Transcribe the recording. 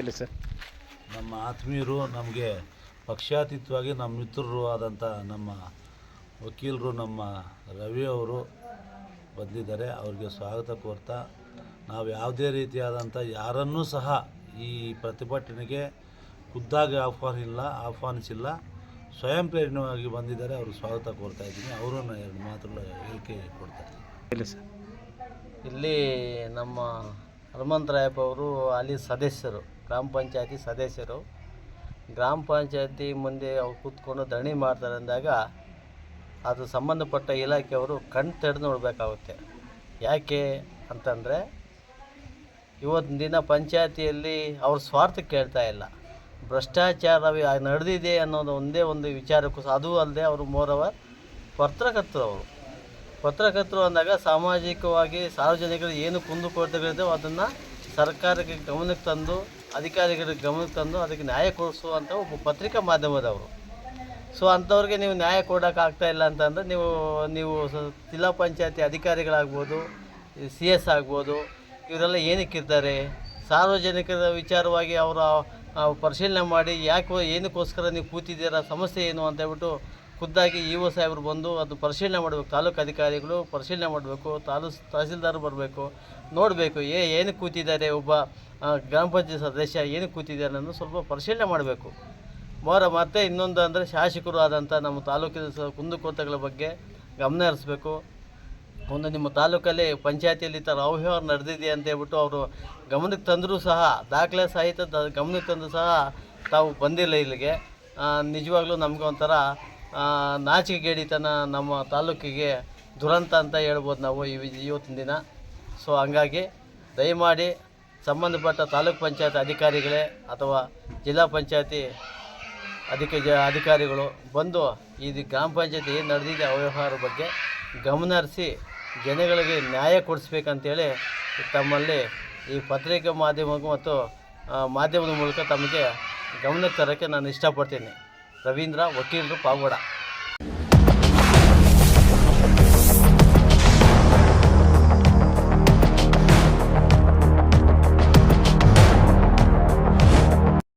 ಹೇಳಿ ಸರ್. ನಮ್ಮ ಆತ್ಮೀಯರು ನಮಗೆ ಪಕ್ಷಾತೀತವಾಗಿ ನಮ್ಮ ಮಿತ್ರರು ಆದಂಥ ನಮ್ಮ ವಕೀಲರು ನಮ್ಮ ರವಿ ಅವರು ಬಂದಿದ್ದಾರೆ. ಅವ್ರಿಗೆ ಸ್ವಾಗತ ಕೋರ್ತಾ ನಾವು ಯಾವುದೇ ರೀತಿಯಾದಂಥ ಯಾರನ್ನೂ ಸಹ ಈ ಪ್ರತಿಭಟನೆಗೆ ಖುದ್ದಾಗಿ ಆಹ್ವಾನಿಲ್ಲ ಆಹ್ವಾನಿಸಿಲ್ಲ. ಸ್ವಯಂ ಪ್ರೇರಣವಾಗಿ ಬಂದಿದ್ದಾರೆ. ಅವರು ಸ್ವಾಗತ ಕೋರ್ತಾ ಇದ್ದೀನಿ. ಅವರನ್ನು ಎರಡು ಮಾತುಗಳು ಹೇಳಿಕೆ ಕೊಡ್ತಾರೆ ಹೇಳಿ ಸರ್. ಇಲ್ಲಿ ನಮ್ಮ ಹನುಮಂತರಾಯಪ್ಪ ಅವರು ಅಲ್ಲಿ ಸದಸ್ಯರು. ಗ್ರಾಮ ಪಂಚಾಯತಿ ಸದಸ್ಯರು. ಗ್ರಾಮ ಪಂಚಾಯತಿ ಮುಂದೆ ಅವ್ರು ಕೂತ್ಕೊಂಡು ಧರಣಿ ಮಾಡ್ತಾರೆ ಅಂದಾಗ ಅದು ಸಂಬಂಧಪಟ್ಟ ಇಲಾಖೆಯವರು ಕಣ್ ತೆರೆದು ನೋಡಬೇಕಾಗುತ್ತೆ. ಯಾಕೆ ಅಂತಂದರೆ ಇವತ್ತಿನ ದಿನ ಪಂಚಾಯತಿಯಲ್ಲಿ ಅವ್ರ ಸ್ವಾರ್ಥ ಕೇಳ್ತಾ ಇಲ್ಲ. ಭ್ರಷ್ಟಾಚಾರ ನಡೆದಿದೆ ಅನ್ನೋದು ಒಂದೇ ಒಂದು ವಿಚಾರಕ್ಕೂ ಅದು ಅಲ್ಲದೆ ಅವರು ಮೋರವ ಪತ್ರಕರ್ತರು ಅವರು. ಪತ್ರಕರ್ತರು ಅಂದಾಗ ಸಾಮಾಜಿಕವಾಗಿ ಸಾರ್ವಜನಿಕರು ಏನು ಕುಂದುಕೊರತೆಗಳಿದ್ದಾವೆ ಅದನ್ನು ಸರ್ಕಾರಕ್ಕೆ ಗಮನಕ್ಕೆ ತಂದು ಅಧಿಕಾರಿಗಳಿಗೆ ಗಮನ ತಂದು ಅದಕ್ಕೆ ನ್ಯಾಯ ಕೊಡಿಸುವಂಥ ಒಬ್ಬ ಪತ್ರಿಕಾ ಮಾಧ್ಯಮದವರು. ಸೊ ಅಂಥವ್ರಿಗೆ ನೀವು ನ್ಯಾಯ ಕೊಡೋಕೆ ಆಗ್ತಾ ಇಲ್ಲ ಅಂತಂದರೆ ನೀವು ನೀವು ಜಿಲ್ಲಾ ಪಂಚಾಯತಿ ಅಧಿಕಾರಿಗಳಾಗ್ಬೋದು ಸಿ ಎಸ್ ಆಗ್ಬೋದು, ಇವರೆಲ್ಲ ಏನಕ್ಕಿರ್ತಾರೆ ಸಾರ್ವಜನಿಕರ ವಿಚಾರವಾಗಿ ಅವರ ಪರಿಶೀಲನೆ ಮಾಡಿ ಯಾಕೆ ಏನಕ್ಕೋಸ್ಕರ ನೀವು ಕೂತಿದ್ದೀರಾ, ಸಮಸ್ಯೆ ಏನು ಅಂತ ಹೇಳ್ಬಿಟ್ಟು ಖುದ್ದಾಗಿ ಇ ಒ ಸಾಹೇಬರು ಬಂದು ಅದು ಪರಿಶೀಲನೆ ಮಾಡಬೇಕು, ತಾಲೂಕು ಅಧಿಕಾರಿಗಳು ಪರಿಶೀಲನೆ ಮಾಡಬೇಕು, ತಾಲೂಕು ತಹಸೀಲ್ದಾರ್ ಬರಬೇಕು, ನೋಡಬೇಕು, ಏ, ಏನು ಕೂತಿದ್ದಾರೆ ಒಬ್ಬ ಗ್ರಾಮ ಪಂಚಾಯತ್ ಸದಸ್ಯ ಏನು ಕೂತಿದ್ದಾರೆ ಅನ್ನೋದು ಸ್ವಲ್ಪ ಪರಿಶೀಲನೆ ಮಾಡಬೇಕು. ಮೋರ ಮತ್ತೆ ಇನ್ನೊಂದು ಅಂದರೆ ಶಾಸಕರು ಆದಂಥ ನಮ್ಮ ತಾಲೂಕಿನ ಸ, ಕುಂದುಕೊರತೆಗಳ ಬಗ್ಗೆ ಗಮನ ಹರಿಸ್ಬೇಕು. ಒಂದು ನಿಮ್ಮ ತಾಲೂಕಲ್ಲಿ ಪಂಚಾಯತಿಯಲ್ಲಿ ಥರ ಅವ್ಯವಹಾರ ನಡೆದಿದೆ ಅಂತ ಹೇಳ್ಬಿಟ್ಟು ಅವರು ಗಮನಕ್ಕೆ ತಂದರೂ ಸಹ, ದಾಖಲೆ ಸಹಿತ ಗಮನಕ್ಕೆ ತಂದರೂ ಸಹ ತಾವು ಬಂದಿಲ್ಲ ಇಲ್ಲಿಗೆ. ನಿಜವಾಗ್ಲೂ ನಮಗೆ ಒಂಥರ ನಾಚಿಕೆಗೇಡಿತನ ನಮ್ಮ ತಾಲೂಕಿಗೆ ದುರಂತ ಅಂತ ಹೇಳ್ಬೋದು ನಾವು ಈ ಇವತ್ತಿನ ದಿನ. ಸೊ ಹಂಗಾಗಿ ದಯಮಾಡಿ ಸಂಬಂಧಪಟ್ಟ ತಾಲೂಕ್ ಪಂಚಾಯತ್ ಅಧಿಕಾರಿಗಳೇ ಅಥವಾ ಜಿಲ್ಲಾ ಪಂಚಾಯತಿ ಅಧಿಕ ಅಧಿಕಾರಿಗಳು ಬಂದು ಇದು ಗ್ರಾಮ ಪಂಚಾಯತಿ ಏನು ನಡೆದಿದೆ ಅವ್ಯವಹಾರ ಬಗ್ಗೆ ಗಮನ ಹರಿಸಿ ಜನಗಳಿಗೆ ನ್ಯಾಯ ಕೊಡಿಸ್ಬೇಕಂತೇಳಿ ತಮ್ಮಲ್ಲಿ ಈ ಪತ್ರಿಕಾ ಮಾಧ್ಯಮ ಮತ್ತು ಮಾಧ್ಯಮದ ಮೂಲಕ ತಮಗೆ ಗಮನಕ್ಕೆ ತರೋಕ್ಕೆ ನಾನು ಇಷ್ಟಪಡ್ತೀನಿ. ರವೀಂದ್ರ ವಕೀಲರು ಪಾವಗಡ